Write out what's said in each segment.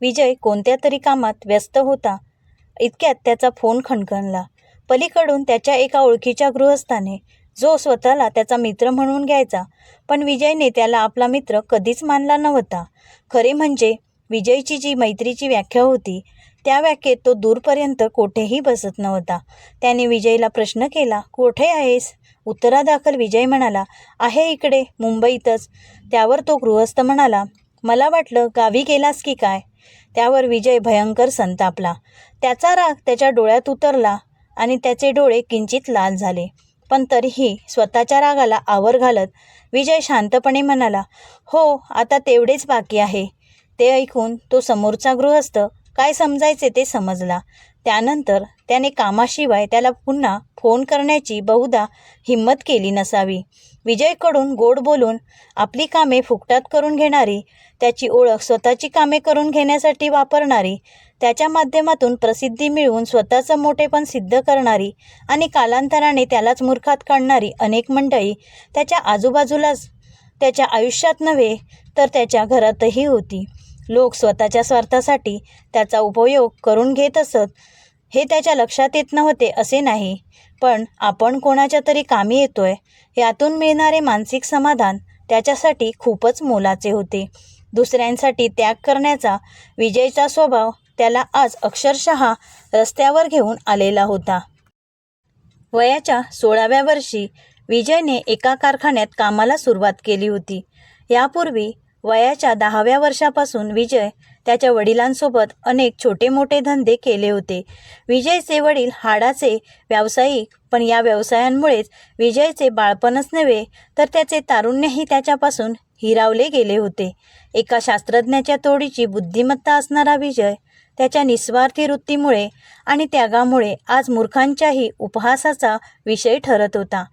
विजय कोणत्या तरी कामात व्यस्त होता. इतक्यात त्याचा फोन खणखणला. पलीकडून त्याच्या एका ओळखीच्या गृहस्थाने जो स्वतःला त्याचा मित्र म्हणून घ्यायचा पण विजयने त्याला आपला मित्र कधीच मानला नव्हता. खरे म्हणजे विजयची जी मैत्रीची व्याख्या होती त्या व्याख्येत तो दूरपर्यंत कोठेही बसत नव्हता. त्याने विजयला प्रश्न केला कोठे आहेस? उत्तरादाखल विजय म्हणाला आहे इकडे मुंबईतच. त्यावर तो गृहस्थ म्हणाला मला वाटलं गावी गेलास की काय? त्यावर विजय भयंकर संतापला. त्याचा राग त्याच्या डोळ्यात उतरला आणि त्याचे डोळे किंचित लाल झाले. पण तरीही स्वतःच्या रागाला आवर घालत विजय शांतपणे म्हणाला हो आता तेवढेच बाकी आहे. ते ऐकून तो समोरचा गृहस्थ काय समजायचे ते समजला. त्यानंतर त्याने कामाशिवाय त्याला पुन्हा फोन करण्याची बहुधा हिंमत केली नसावी. विजयकडून गोड बोलून आपली कामे फुकटात करून घेणारी त्याची ओळख स्वतःची कामे करून घेण्यासाठी वापरणारी त्याच्या माध्यमातून प्रसिद्धी मिळवून स्वतःचं मोठेपण सिद्ध करणारी आणि कालांतराने त्यालाच मूर्खात काढणारी अनेक मंडळी त्याच्या आजूबाजूलाच त्याच्या आयुष्यात नव्हे तर त्याच्या घरातही होती. लोक स्वतःच्या स्वार्थासाठी त्याचा उपयोग करून घेत असत हे त्याच्या लक्षात येत नव्हते असे नाही. पण आपण कोणाच्या तरी कामी येतोय यातून मिळणारे मानसिक समाधान त्याच्यासाठी खूपच मोलाचे होते. दुसऱ्यांसाठी त्याग करण्याचा विजयचा स्वभाव त्याला आज अक्षरशः रस्त्यावर घेऊन आलेला होता. वयाच्या सोळाव्या वर्षी विजयने एका कारखान्यात कामाला सुरुवात केली होती. यापूर्वी वयाच्या दहाव्या वर्षापासून विजय त्याच्या वडिलांसोबत अनेक छोटे मोठे धंदे केले होते. विजयचे वडील हाडाचे व्यावसायिक पण या व्यवसायांमुळेच विजयचे बाळपणच नव्हे तर त्याचे तारुण्यही त्याच्यापासून हिरावले गेले होते. एका शास्त्रज्ञाच्या तोडीची बुद्धिमत्ता असणारा विजय त्याच्या निस्वार्थी वृत्तीमुळे आणि त्यागामुळे आज मूर्खांच्याही उपहासाचा विषय ठरत होता.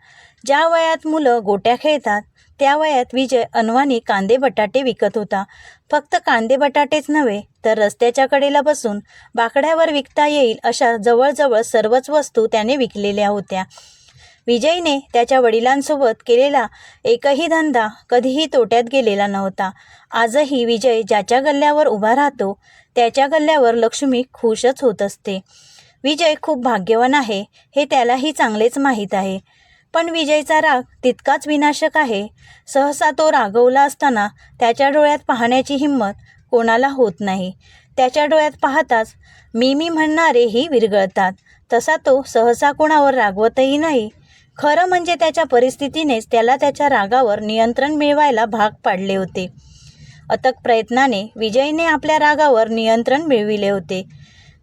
ज्या वयात मुलं गोट्या खेळतात त्या वयात विजय अनवानी कांदे बटाटे विकत होता. फक्त कांदे बटाटेच नव्हे तर रस्त्याच्या कडेला बसून बाकड्यावर विकता येईल अशा जवळजवळ सर्वच वस्तू त्याने विकलेल्या होत्या. विजयने त्याच्या वडिलांसोबत केलेला एकही धंदा कधीही तोट्यात गेलेला नव्हता. आजही विजय ज्याच्या गल्ल्यावर उभा राहतो त्याच्या गल्ल्यावर लक्ष्मी खुशच होत असते. विजय खूप भाग्यवान आहे हे त्यालाही चांगलेच माहीत आहे. पण विजयचा राग तितकाच विनाशक आहे. सहसा तो रागवला असताना त्याच्या डोळ्यात पाहण्याची हिंमत कोणाला होत नाही. त्याच्या डोळ्यात पाहताच मी मी म्हणणारेही विरगळतात. तसा तो सहसा कोणावर रागवतही नाही. खरं म्हणजे त्याच्या परिस्थितीनेच त्याला त्याच्या रागावर नियंत्रण मिळवायला भाग पाडले होते. अथक प्रयत्नाने विजयने आपल्या रागावर नियंत्रण मिळविले होते.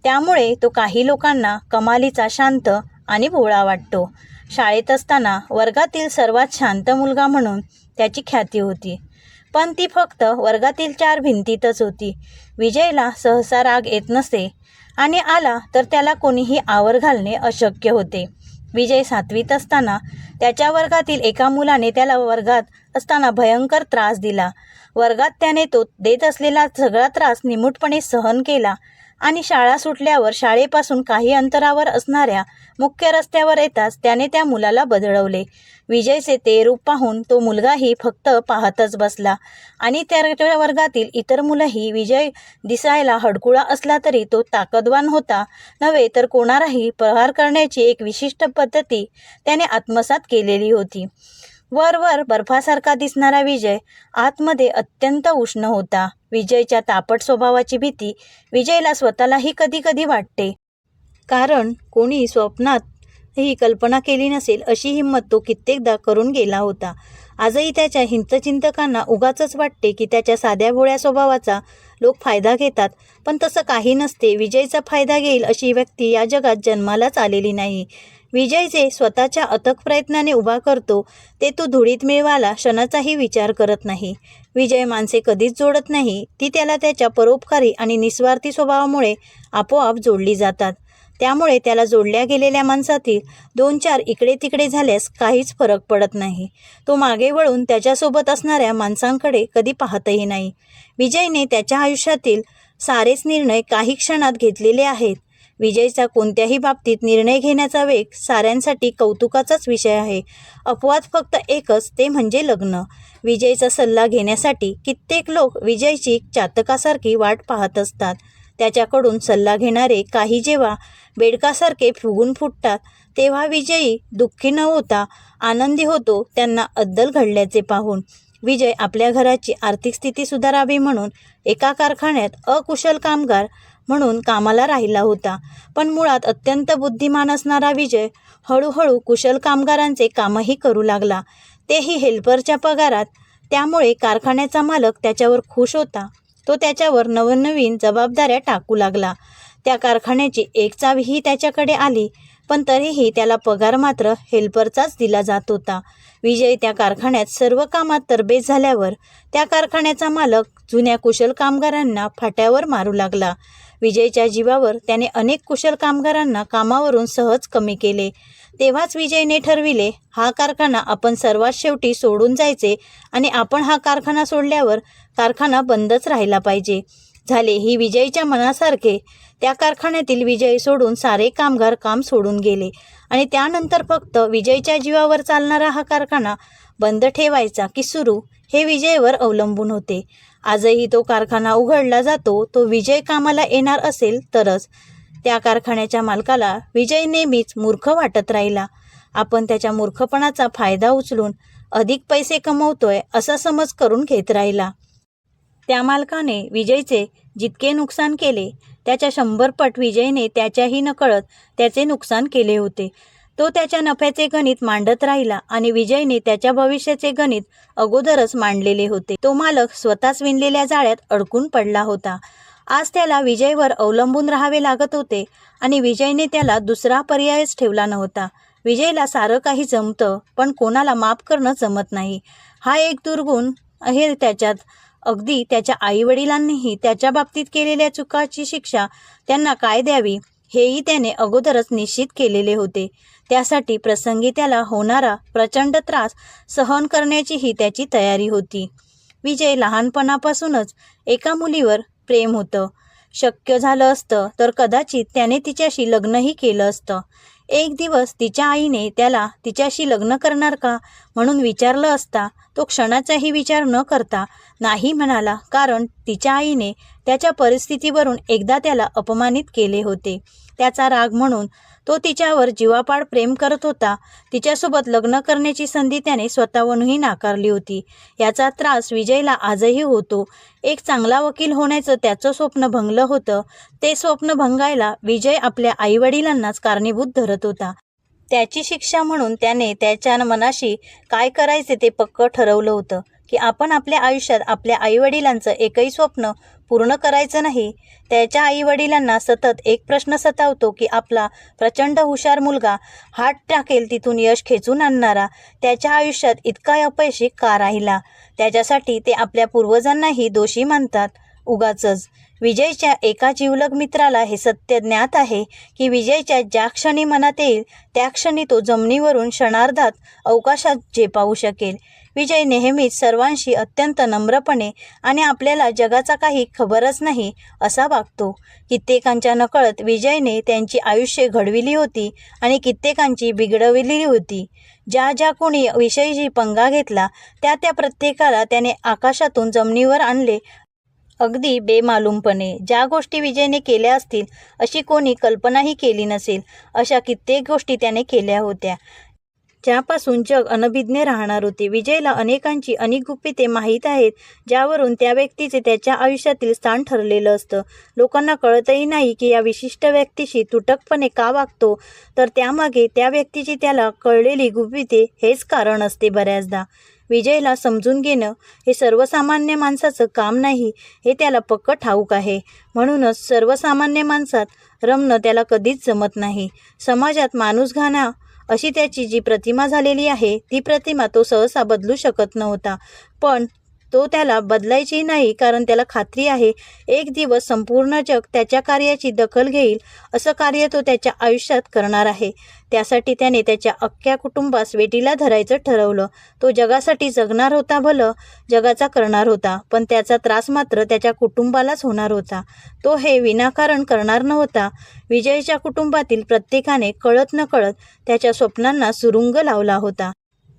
त्यामुळे तो काही लोकांना कमालीचा शांत आणि भोळा वाटतो. शाळेत असताना वर्गातील सर्वात शांत मुलगा म्हणून त्याची ख्याती होती. पण ती फक्त वर्गातील चार भिंतीतच होती. विजयला सहसा राग येत नसे आणि आला तर त्याला कोणीही आवर घालणे अशक्य होते. विजय सातवीत असताना त्याच्या वर्गातील एका मुलाने त्याला वर्गात असताना भयंकर त्रास दिला. वर्गात त्याने तो देत असलेला सगळा त्रास निमूटपणे सहन केला. आणि शाळा सुटल्यावर शाळेपासून काही अंतरावर असणाऱ्या मुख्य रस्त्यावर येताच त्याने त्या मुलाला बदळवले. विजयचे ते रूप पाहून तो मुलगाही फक्त पाहतच बसला आणि त्या वर्गातील इतर मुलंही विजय दिसायला हडकुळा असला तरी तो ताकदवान होता. नव्हे तर कोणालाही प्रहार करण्याची एक विशिष्ट पद्धती त्याने आत्मसात केलेली होती. वर वर बर्फासारखा दिसणारा विजय आतमध्ये अत्यंत उष्ण होता. विजयच्या तापट स्वभावाची भीती विजयला स्वतःलाही कधी कधी वाटते. कारण कोणी स्वप्नात ही कल्पना केली नसेल अशी हिंमत तो कित्येकदा करून गेला होता. आजही त्याच्या हिंतचिंतकांना उगाचच वाटते की त्याच्या साध्या भोळ्या स्वभावाचा लोक फायदा घेतात. पण तसं काही नसते. विजयचा फायदा घेईल अशी व्यक्ती या जगात जन्मालाच आलेली नाही. विजय जे स्वतःच्या अथक प्रयत्नाने उभा करतो ते तो धुळीत मिळवाला क्षणाचाही विचार करत नाही. विजय माणसे कधीच जोडत नाही ती त्याला त्याच्या परोपकारी आणि निस्वार्थी स्वभावामुळे आपोआप जोडली जातात. त्यामुळे त्याला जोडल्या गेलेल्या माणसातील दोन चार इकडे तिकडे झाल्यास काहीच फरक पडत नाही. तो मागे वळून त्याच्यासोबत असणाऱ्या माणसांकडे कधी पाहतही नाही. विजयने त्याच्या आयुष्यातील सारेच निर्णय काही क्षणात घेतलेले आहेत. विजयचा कोणत्याही बाबतीत निर्णय घेण्याचा वेग साऱ्यांसाठी कौतुकाचाच विषय आहे. अपवाद फक्त एकच ते म्हणजे लग्न. विजयचा सल्ला घेण्यासाठी कित्येक लोक विजयची चातकासारखी वाट पाहत असतात. त्याच्याकडून सल्ला घेणारे काही जेव्हा बेडकासारखे फुगून फुटतात तेव्हा विजयी दुःखी न होता आनंदी होतो त्यांना अद्दल घडल्याचे पाहून. विजय आपल्या घराची आर्थिक स्थिती सुधारावी म्हणून एका कारखान्यात अकुशल कामगार म्हणून कामाला राहिला होता. पण मुळात अत्यंत बुद्धिमान असणारा विजय हळूहळू कुशल कामगारांचे कामही करू लागला. तेही हेल्परच्या पगारात. त्यामुळे कारखान्याचा मालक त्याच्यावर खुश होता. तो त्याच्यावर नवनवीन जबाबदाऱ्या टाकू लागला. त्या कारखान्याची एक चावीही त्याच्याकडे आली पण तरीही त्याला पगार मात्र हेल्परचाच दिला जात होता. विजय त्या कारखान्यात सर्व कामात तरबेज झाल्यावर त्या कारखान्याचा मालक जुन्या कुशल कामगारांना फाट्यावर मारू लागला. विजयच्या जीवावर त्याने अनेक कुशल कामगारांना कामावरून सहज कमी केले. तेव्हाच विजयने ठरविले हा कारखाना आपण सर्वात शेवटी सोडून जायचे आणि आपण हा कारखाना सोडल्यावर कारखाना बंदच राहिला पाहिजे. झाले ही विजयच्या मनासारखे त्या कारखान्यातील विजय सोडून सारे कामगार काम सोडून गेले. आणि त्यानंतर फक्त विजयच्या जीवावर चालणारा हा कारखाना बंद ठेवायचा की सुरू हे विजयवर अवलंबून होते. आजही तो कारखाना उघडला जातो तो विजय कामाला येणार असेल तरच. त्या कारखान्याच्या मालकाला विजय नेहमीच मूर्ख वाटत राहिला. आपण त्याच्या मूर्खपणाचा फायदा उचलून अधिक पैसे कमवतोय असा समज करून घेत राहिला. त्या मालकाने विजयचे जितके नुकसान केले त्याच्या शंभर पट विजयने त्याच्याही नकळत त्याचे नुकसान केले होते. तो त्याच्या नफ्याचे गणित मांडत राहिला आणि विजयने त्याच्या भविष्याचे गणित अगोदरच मांडलेले होते. तो मालक स्वतःच विणलेल्या जाळ्यात अडकून पडला होता. आज त्याला विजयवर अवलंबून राहावे लागत होते आणि विजयने त्याला दुसरा पर्यायच ठेवला नव्हता. विजयला सारं काही जमतं पण कोणाला माफ करणं जमत नाही. हा एक दुर्गुण हे त्याच्यात. अगदी त्याच्या आईवडिलांनीही त्याच्या बाबतीत केलेल्या चुकाची शिक्षा त्यांना काय द्यावी हेही त्याने अगोदरच निश्चित केलेले होते. त्यासाठी प्रसंगी त्याला होणारा प्रचंड त्रास सहन करण्याचीही त्याची तयारी होती. विजय लहानपणापासूनच एका मुलीवर प्रेम होतं. शक्य झालं असतं तर कदाचित त्याने तिच्याशी लग्नही केलं असतं. एक दिवस तिच्या आईने त्याला तिच्याशी लग्न करणार का म्हणून विचारलं असता तो क्षणाचाही विचार न करता नाही म्हणाला कारण तिच्या आईने त्याच्या परिस्थितीवरून एकदा त्याला अपमानित केले होते. त्याचा राग म्हणून तो तिच्यावर जीवापाड प्रेम करत होता. तिच्यासोबत लग्न करण्याची संधी त्याने स्वतःहूनही नाकारली होती. याचा त्रास विजयला आजही होतो. एक चांगला वकील होण्याचं त्याचं स्वप्न भंगलं होतं. ते स्वप्न भंगायला विजय आपल्या आईवडिलांनाच कारणीभूत धरत होता. त्याची शिक्षा म्हणून त्याने त्याच्या मनाशी काय करायचे ते पक्क ठरवलं होतं. की आपण आपल्या आयुष्यात आपल्या आईवडिलांचं एकही स्वप्न पूर्ण करायचं नाही त्याच्या आईवडिलांना सतत एक प्रश्न सतावतो की आपला प्रचंड हुशार मुलगा हात टाकेल तिथून यश खेचून आणणारा त्याच्या आयुष्यात इतका अपयशी का राहिला? त्याच्यासाठी ते आपल्या पूर्वजांनाही दोषी मानतात. उगाचच. विजयच्या एका जीवलग मित्राला हे सत्य ज्ञात आहे की विजयच्या ज्या क्षणी मनात येईल त्या क्षणी तो जमिनीवरून क्षणार्धात अवकाशात झेपावू शकेल. विजय नेहमीच सर्वांशी अत्यंत नम्रपणे आणि आपल्याला जगाचा काही खबरच नाही असा वागतो. कित्येकांच्या नकळत विजयने त्यांची आयुष्य घडविली होती आणि कित्येकांची बिघडविली होती. ज्या ज्या कोणी विषयीची पंगा घेतला त्या त्या प्रत्येकाला त्याने आकाशातून जमिनीवर आणले. अगदी बेमालूमपणे ज्या गोष्टी विजयने केल्या असतील अशी कोणी कल्पनाही केली नसेल अशा कित्येक गोष्टी त्याने केल्या होत्या. ज्यापासून जग अनभिज्ञ राहणार होते. विजयला अनेकांची अनेक गुपिते माहीत आहेत ज्यावरून त्या व्यक्तीचे त्याच्या आयुष्यातील स्थान ठरलेलं असतं. लोकांना कळतही नाही की या विशिष्ट व्यक्तीशी तुटकपणे का वागतो. तर त्यामागे त्या व्यक्तीची त्याला कळलेली गुपिते हेच कारण असते बऱ्याचदा. विजयला समजून घेणं हे सर्वसामान्य माणसाचं काम नाही हे त्याला पक्क ठाऊक आहे. म्हणूनच सर्वसामान्य माणसात रमणं त्याला कधीच जमत नाही. समाजात माणूस घाणा अशी त्याची जी प्रतिमा झालेली आहे ती प्रतिमा तो सहसा बदलू शकत नव्हता. पण तो त्याला बदलायची नाही कारण त्याला खात्री आहे एक दिवस संपूर्ण जग त्याच्या कार्याची दखल घेईल असं कार्य तो त्याच्या आयुष्यात करणार आहे. त्यासाठी त्याने त्याच्या अख्ख्या कुटुंबास वेटीला धरायचं ठरवलं. तो जगासाठी जगणार होता भलं जगाचा करणार होता पण त्याचा त्रास मात्र त्याच्या कुटुंबालाच होणार होता. तो हे विनाकारण करणार नव्हता. विजयच्या कुटुंबातील प्रत्येकाने कळत न कळत त्याच्या स्वप्नांना सुरुंग लावला होता.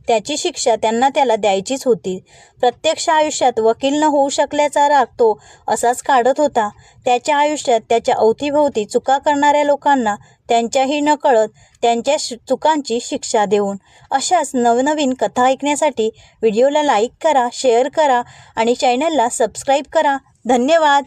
त्याची शिक्षा त्यांना त्याला द्यायचीच होती. प्रत्यक्ष आयुष्यात वकील न होऊ शकल्याचा राग तो असाच काढत होता. त्याच्या आयुष्यात त्याच्या अवतीभोवती चुका करणाऱ्या लोकांना त्यांच्याही न कळत त्यांच्या श- चुकांची शिक्षा देऊन. अशाच नवनवीन कथा ऐकण्यासाठी व्हिडिओला लाईक करा शेअर करा आणि चॅनलला सबस्क्राईब करा. धन्यवाद!